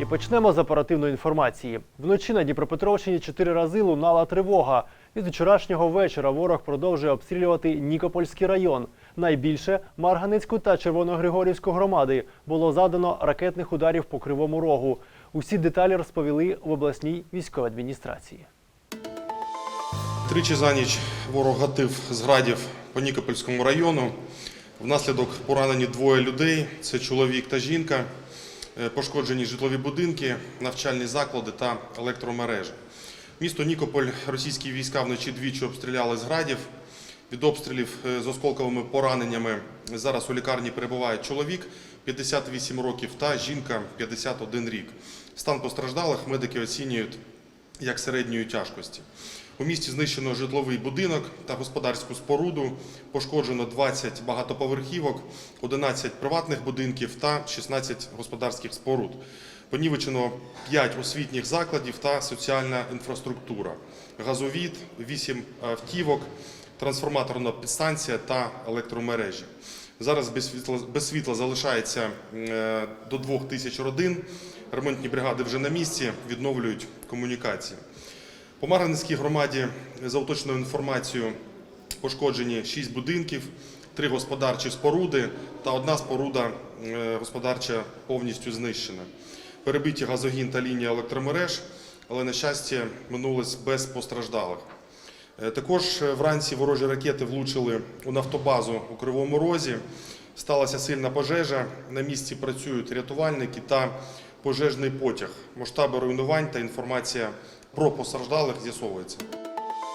І почнемо з оперативної інформації. Вночі на Дніпропетровщині чотири рази лунала тривога. Від вчорашнього вечора ворог продовжує обстрілювати Нікопольський район. Найбільше Марганецьку та Червоногригорівську громади було задано ракетних ударів по Кривому Рогу. Усі деталі розповіли в обласній військовій адміністрації. Тричі за ніч ворог гатив з градів по Нікопольському району. Внаслідок поранені двоє людей це чоловік та жінка. Е, Пошкоджені житлові будинки, навчальні заклади та електромережі. Місто Нікополь російські війська вночі двічі обстріляли з градів. Від обстрілів е, з осколковими пораненнями зараз у лікарні перебуває чоловік 58 років та жінка 51 рік. Стан постраждалих медики оцінюють як середньої тяжкості. У місті знищено житловий будинок та господарську споруду, пошкоджено 20 багатоповерхівок, 11 приватних будинків та 16 господарських споруд. Понівечено 5 освітніх закладів та соціальна інфраструктура, газовід, 8 автівок, трансформаторна підстанція та електромережі. Зараз без світла, без світла залишається е, до 2 тисяч родин. Ремонтні бригади вже на місці відновлюють комунікації. По Марганецькій громаді за уточненою інформацією пошкоджені 6 будинків, 3 господарчі споруди та одна споруда е, господарча повністю знищена. Перебиті газогін та лінія електромереж, але на щастя минулось без постраждалих. Е, Також е, вранці ворожі ракети влучили у нафтобазу у Кривому Розі. Сталася сильна пожежа. На місці працюють рятувальники та пожежний потяг. Масштаби руйнувань та інформація про постраждалих з'ясовується.